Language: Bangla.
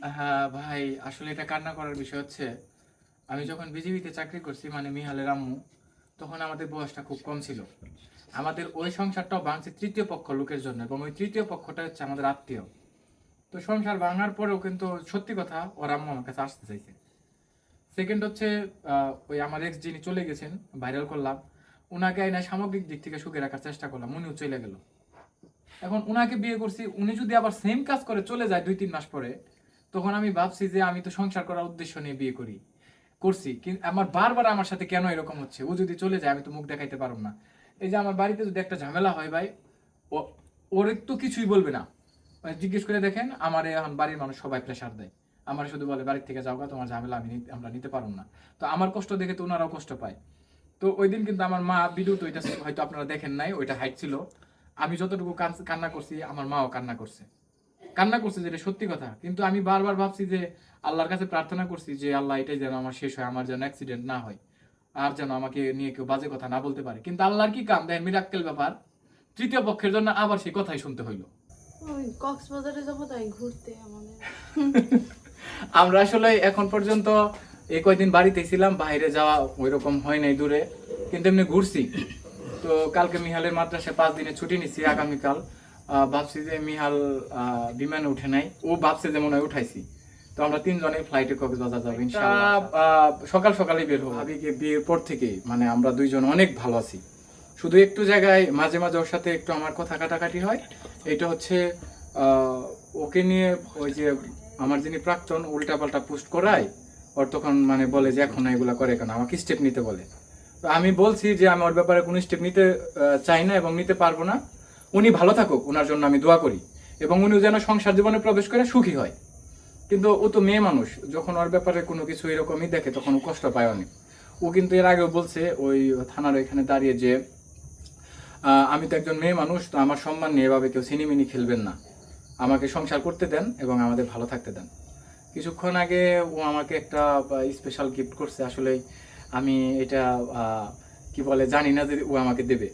হ্যাঁ ভাই, আসলে এটা কান্না করার বিষয় হচ্ছে, আমি যখন বিজিবিতে চাকরি করছি মানে মিহালের আম্মু, তখন আমাদের বয়সটা খুব কম ছিল। আমাদের ওই সংসারটাও ভাঙছে তৃতীয় পক্ষ লোকের জন্য, এবং ওই তৃতীয় পক্ষটা হচ্ছে আমাদের আত্মীয়। তো সংসার ভাঙার পরেও কিন্তু সত্যি কথা, ওর আম্মু আমার কাছে আসতে চাইছে। সেকেন্ড হচ্ছে ওই আমার এক্স যিনি চলে গেছেন ভাইরাল করলাম ওনাকে আইনা সামগ্রিক দিক থেকে সুখে রাখার চেষ্টা করলাম, উনিও চলে গেল। এখন উনাকে বিয়ে করছি, উনি যদি আবার সেম কাজ করে চলে যায় দুই তিন মাস পরে তখন আমি ভাবছি যে আমি তো সংসার করার উদ্দেশ্য নিয়ে বিয়ে করি করছি। কিন্তু আমার বারবার আমার সাথে কেন এরকম হচ্ছে? ও যদি চলে যায় আমি তো মুখ দেখাইতে পারব না। এই যে আমার বাড়িতে যদি একটা ঝামেলা হয় ভাই ওর তো কিছুই বলবে না। মানে জিজ্ঞেস করে দেখেন আমার এখন বাড়ির মানুষ সবাই প্রেশার দেয়। আমার শুধু বলে বাড়ির থেকে যাও গা, তোমার ঝামেলা আমি আমরা নিতে পারব না। তো আমার কষ্ট দেখে তো ওনারাও কষ্ট পায়। তো ওই দিন কিন্তু আমার মা তো ওইটা হয়তো আপনারা দেখেন নাই ওইটা হাইট ছিল। আমি যতটুকু কান্না করছি আমার মাও কান্না করছে। কান্না করছে যেটা সত্যি কথা। কিন্তু আমি বারবার ভাবছি যে আল্লাহর কাছে প্রার্থনা করছি যে আল্লাহ এটাই যেন আমার শেষ হয় আমার যেন অ্যাক্সিডেন্ট না হয় আর যেন আমাকে নিয়ে কেউ বাজে কথা না বলতে পারে। কিন্তু আল্লাহর কি কাম? দেয় মিরাক্কেল ব্যাপার। তৃতীয় পক্ষের জন্য আবার সেই কথাই শুনতে হইল। কক্সবাজারে যাব তাই ঘুরতে আমাদের। আমরা আসলে এখন পর্যন্ত এই কয়দিন বাড়িতে ছিলাম বাইরে যাওয়া ওইরকম হয় নাই দূরে। কিন্তু এমনি ঘুরছি। তো কালকে মিহালের মাদ্রাসায় পাঁচ দিনে ছুটি নিচ্ছি আগামীকাল। ভাবছি যে মিহাল বিমানে উঠে নাই। ও ভাবছে যে মনে হয় উঠাইছি। তো আমরা তিনজনে ফ্লাইটে কক্সবাজার যাব ইনশাআল্লাহ। সকাল সকালে বের হব। ভাবি বিয়ের পর থেকে মানে আমরা দুইজন অনেক ভালো আছি। শুধু একটু জায়গায় মাঝে মাঝে ওর সাথে একটু আমার কথা কাটাকাটি হয়। এটা হচ্ছে ওকে নিয়ে ওই যে আমার যিনি প্রাক্তন উল্টাপাল্টা পোস্ট করায় ওর তখন মানে বলে যে এখন এগুলা করে কেন? আমাকে স্টেপ নিতে বলে। তো আমি বলছি যে আমি ওর ব্যাপারে কোনো স্টেপ নিতে চাই না এবং নিতে পারব না। উনি ভালো থাকুক ওনার জন্য আমি দোয়া করি। এবং উনি যেন সংসার জীবনে প্রবেশ করে সুখী হয়। কিন্তু ও তো মেয়ে মানুষ, যখন ওর ব্যাপারে কোনো কিছু এরকমই দেখে, তখন ও কষ্ট পায় অনেক। ও কিন্তু এর আগেও বলছে, ওই থানার এখানে দাঁড়িয়ে যে আমি তো একজন মেয়ে মানুষ, তো আমার সম্মান নিয়ে এভাবে কেউ সিনেমিনি খেলবেন না। আমাকে সংসার করতে দেন এবং আমাদের ভালো থাকতে দেন। কিছুক্ষণ আগে ও আমাকে একটা স্পেশাল গিফট করছে। আসলে আমি এটা কি বলে, জানি না যে ও আমাকে দেবে।